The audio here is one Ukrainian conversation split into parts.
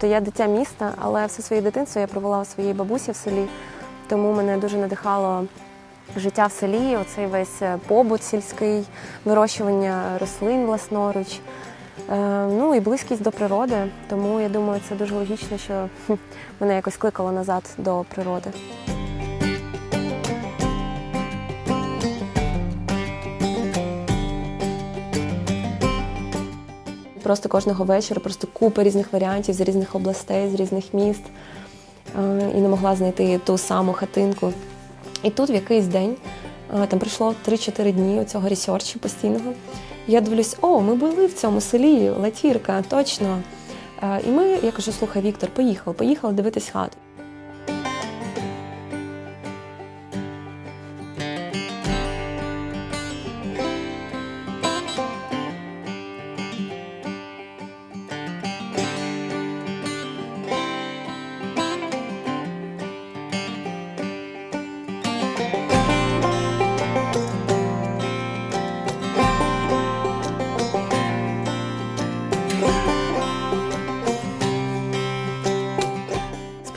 Тобто я дитя міста, але все своє дитинство я провела у своїй бабусі в селі, тому мене дуже надихало життя в селі, оцей весь е, побут сільський, вирощування рослин власноруч. Е, Ну і близькість до природи. Тому я думаю, це дуже логічно, що мене якось кликало назад до природи. Просто кожного вечора, просто купа різних варіантів з різних областей, з різних міст. Е, І не могла знайти ту саму хатинку. І тут в якийсь день, е, там пройшло 3-4 дні цього ресерчу постійного. Я дивлюсь, о, ми були в цьому селі, Латірка, точно. Е, І ми, я кажу, слухай, Віктор, поїхав, поїхали дивитись хату.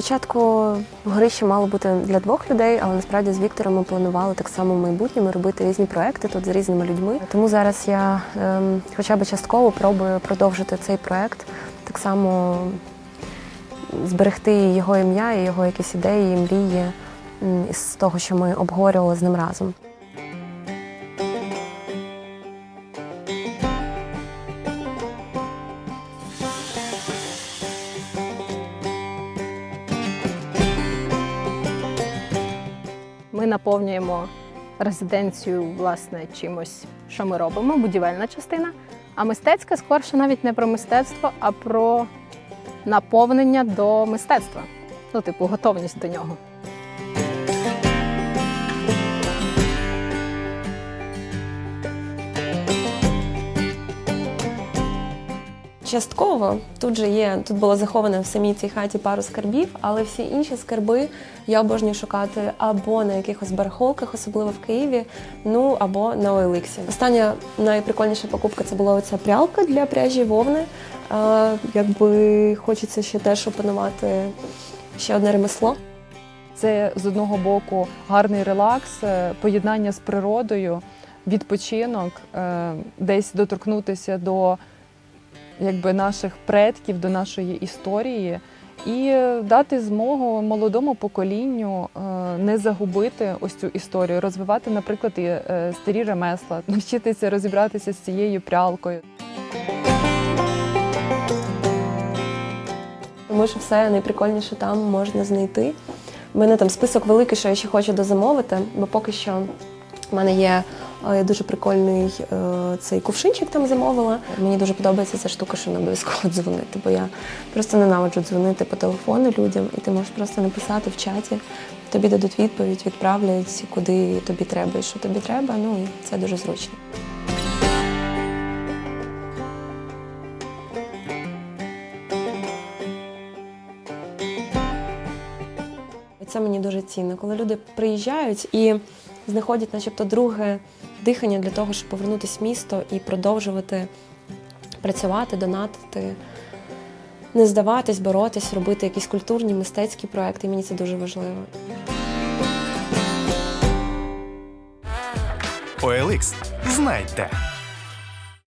Спочатку горище мало бути для двох людей, але насправді з Віктором ми планували так само в майбутньому робити різні проекти тут з різними людьми. Тому зараз я ем, хоча б частково пробую продовжити цей проект, так само зберегти його ім'я і його якісь ідеї, мрії з того, що ми обговорювали з ним разом. Ми наповнюємо резиденцію власне чимось, що ми робимо, будівельна частина. А мистецька скорше навіть не про мистецтво, а про наповнення до мистецтва. Ну, типу, готовність до нього. Частково тут же є, тут було заховано в самій цій хаті пару скарбів, але всі інші скарби я обожнюю шукати або на якихось барахолках, особливо в Києві, ну або на OLX. Остання найприкольніша покупка це була оця прялка для пряжі вовни. Е, якби хочеться ще теж опанувати ще одне ремесло. Це з одного боку гарний релакс, е, поєднання з природою, відпочинок, е, десь доторкнутися до якби, наших предків, до нашої історії, і е, дати змогу молодому поколінню е, не загубити ось цю історію, розвивати, наприклад, і е, старі ремесла, навчитися розібратися з цією прялкою. Тому що все найприкольніше там можна знайти. У мене там список великий, що я ще хочу дозамовити, бо поки що в мене є е, дуже прикольний е, цей кувшинчик там замовила. Мені дуже подобається ця штука, що не обов'язково дзвонити, бо я просто ненавиджу дзвонити по телефону людям, і ти можеш просто написати в чаті, тобі дадуть відповідь, відправлять, куди тобі треба і що тобі треба. Ну і це дуже зручно. Це мені дуже цінно, коли люди приїжджають і знаходять, начебто, друге дихання для того, щоб повернутися в місто і продовжувати працювати, донатити, не здаватись, боротись, робити якісь культурні, мистецькі проекти. Мені це дуже важливо. OLX. Знайте.